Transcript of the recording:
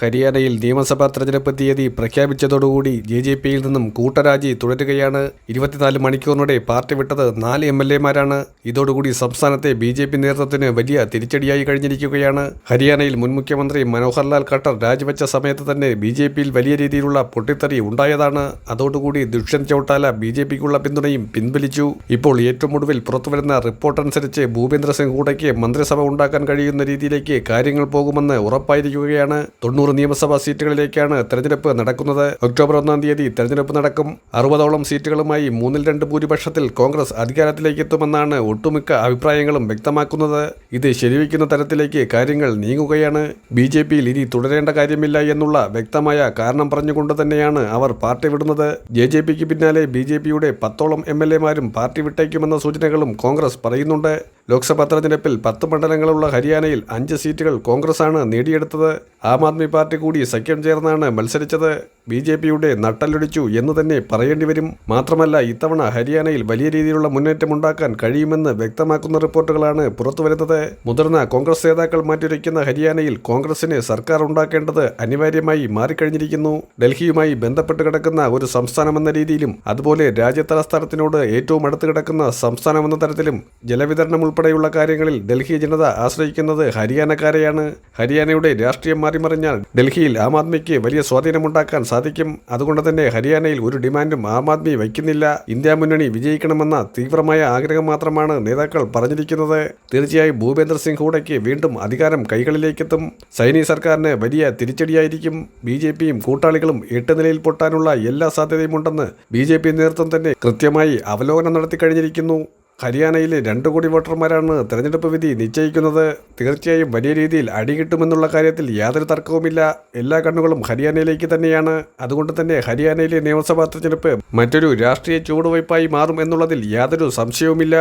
ഹരിയാനയിൽ നിയമസഭാ തെരഞ്ഞെടുപ്പ് തീയതി പ്രഖ്യാപിച്ചതോടുകൂടി ജെ ജെ പിയിൽ നിന്നും കൂട്ടരാജി തുടരുകയാണ്. ഇരുപത്തിനാല് മണിക്കൂറിനിടെ പാർട്ടി വിട്ടത് നാല് എം എൽ എമാരാണ്. ഇതോടുകൂടി സംസ്ഥാനത്തെ ബി ജെ പി നേതൃത്വത്തിന് വലിയ തിരിച്ചടിയായി കഴിഞ്ഞിരിക്കുകയാണ്. ഹരിയാനയിൽ മുൻ മുഖ്യമന്ത്രി മനോഹർലാൽ ഖട്ടർ രാജിവെച്ച സമയത്ത് തന്നെ ബി ജെ പിയിൽ വലിയ രീതിയിലുള്ള പൊട്ടിത്തെറി ഉണ്ടായതാണ്. അതോടുകൂടി ദുഷ്യന്ത് ചൌട്ടാല ബി ജെ പിക്കുള്ള പിന്തുണയും പിൻവലിച്ചു. ഇപ്പോൾ ഏറ്റവും ഒടുവിൽ പുറത്തുവരുന്ന റിപ്പോർട്ട് അനുസരിച്ച് ഭൂപേന്ദ്ര സിംഗ് ഹൂഡയ്ക്ക് മന്ത്രിസഭ ഉണ്ടാക്കാൻ കഴിയുന്ന രീതിയിലേക്ക് കാര്യങ്ങൾ പോകുമെന്ന് ഉറപ്പായിരിക്കുകയാണ്. തൊണ്ണൂറ് നിയമസഭാ സീറ്റുകളിലേക്കാണ് തെരഞ്ഞെടുപ്പ് നടക്കുന്നത്. ഒക്ടോബർ ഒന്നാം തീയതി തെരഞ്ഞെടുപ്പ് നടക്കും. അറുപതോളം സീറ്റുകളുമായി മൂന്നിൽ രണ്ട് ഭൂരിപക്ഷത്തിൽ കോൺഗ്രസ് അധികാരത്തിലേക്ക് എത്തുമെന്നാണ് ഒട്ടുമിക്ക അഭിപ്രായങ്ങളും വ്യക്തമാക്കുന്നത്. ഇത് ശരിവയ്ക്കുന്ന തരത്തിലേക്ക് കാര്യങ്ങൾ നീങ്ങുകയാണ്. ബി ജെ പിയിൽ ഇനി തുടരേണ്ട കാര്യമില്ല എന്നുള്ള വ്യക്തമായ കാരണം പറഞ്ഞുകൊണ്ട് തന്നെയാണ് അവർ പാർട്ടി വിടുന്നത്. ജെ ജെ പിക്ക് പിന്നാലെ ബി ജെ പിയുടെ പത്തോളം എം എൽ എമാരും പാർട്ടി വിട്ടേക്കുമെന്ന സൂചനകളും കോൺഗ്രസ് പറയുന്നുണ്ട്. ലോക്സഭാ തെരഞ്ഞെടുപ്പിൽ പത്ത് മണ്ഡലങ്ങളുള്ള ഹരിയാനയിൽ അഞ്ച് സീറ്റുകൾ കോൺഗ്രസ് ആണ് നേടിയെടുത്തത്. ആം ആദ്മി പാർട്ടി കൂടി സഖ്യം ചേർന്നാണ് മത്സരിച്ചത്. ബി ജെ പിയുടെ നട്ടലൊടിച്ചു എന്ന് തന്നെ പറയേണ്ടി വരും. മാത്രമല്ല ഇത്തവണ ഹരിയാനയിൽ വലിയ രീതിയിലുള്ള മുന്നേറ്റമുണ്ടാക്കാൻ കഴിയുമെന്ന് വ്യക്തമാക്കുന്ന റിപ്പോർട്ടുകളാണ് പുറത്തുവരുന്നത്. മുതിർന്ന കോൺഗ്രസ് നേതാക്കൾ മാറ്റിവയ്ക്കുന്ന ഹരിയാനയിൽ കോൺഗ്രസിന് സർക്കാർ ഉണ്ടാക്കേണ്ടത് അനിവാര്യമായി മാറിക്കഴിഞ്ഞിരിക്കുന്നു. ഡൽഹിയുമായി ബന്ധപ്പെട്ട് കിടക്കുന്ന ഒരു സംസ്ഥാനമെന്ന രീതിയിലും അതുപോലെ രാജ്യതലസ്ഥാനത്തിനോട് ഏറ്റവും അടുത്ത് കിടക്കുന്ന സംസ്ഥാനമെന്ന തരത്തിലും ജലവിതരണം ഉൾപ്പെടെയുള്ള കാര്യങ്ങളിൽ ഡൽഹി ജനത ആശ്രയിക്കുന്നത് ഹരിയാനക്കാരെയാണ്. ഹരിയാനയുടെ രാഷ്ട്രീയം മാറിമറിഞ്ഞാൽ ഡൽഹിയിൽ ആം ആദ്മിക്ക് വലിയ സ്വാധീനമുണ്ടാക്കാൻ സാധിക്കും അതുകൊണ്ട് തന്നെ ഹരിയാനയിൽ ഒരു ഡിമാൻഡും ആം ആദ്മി വയ്ക്കുന്നില്ല. ഇന്ത്യ മുന്നണി വിജയിക്കണമെന്ന തീവ്രമായ ആഗ്രഹം മാത്രമാണ് നേതാക്കൾ പറഞ്ഞിരിക്കുന്നത്. തീർച്ചയായും ഭൂപേന്ദ്ര സിംഗ് ഹൂഡയ്ക്ക് വീണ്ടും അധികാരം കൈകളിലേക്കെത്തും. സൈനി സർക്കാരിന് വലിയ തിരിച്ചടിയായിരിക്കും. ബി ജെ പിയും കൂട്ടാളികളും എട്ട് നിലയിൽ പൊട്ടാനുള്ള എല്ലാ സാധ്യതയുമുണ്ടെന്ന് ബി ജെ പി നേതൃത്വം തന്നെ കൃത്യമായി അവലോകനം നടത്തി കഴിഞ്ഞിരിക്കുന്നു ഹരിയാനയിലെ രണ്ട് കോടി വോട്ടർമാരാണ് തെരഞ്ഞെടുപ്പ് വിധി നിശ്ചയിക്കുന്നത്. തീർച്ചയായും വലിയ രീതിയിൽ അടി കിട്ടുമെന്നുള്ള കാര്യത്തിൽ യാതൊരു തർക്കവുമില്ല. എല്ലാ കണ്ണുകളും ഹരിയാനയിലേക്ക് തന്നെയാണ്. അതുകൊണ്ട് തന്നെ ഹരിയാനയിലെ നിയമസഭാ തെരഞ്ഞെടുപ്പ് മറ്റൊരു രാഷ്ട്രീയ ചുവടുവയ്പായി മാറും എന്നുള്ളതിൽ യാതൊരു സംശയവുമില്ല.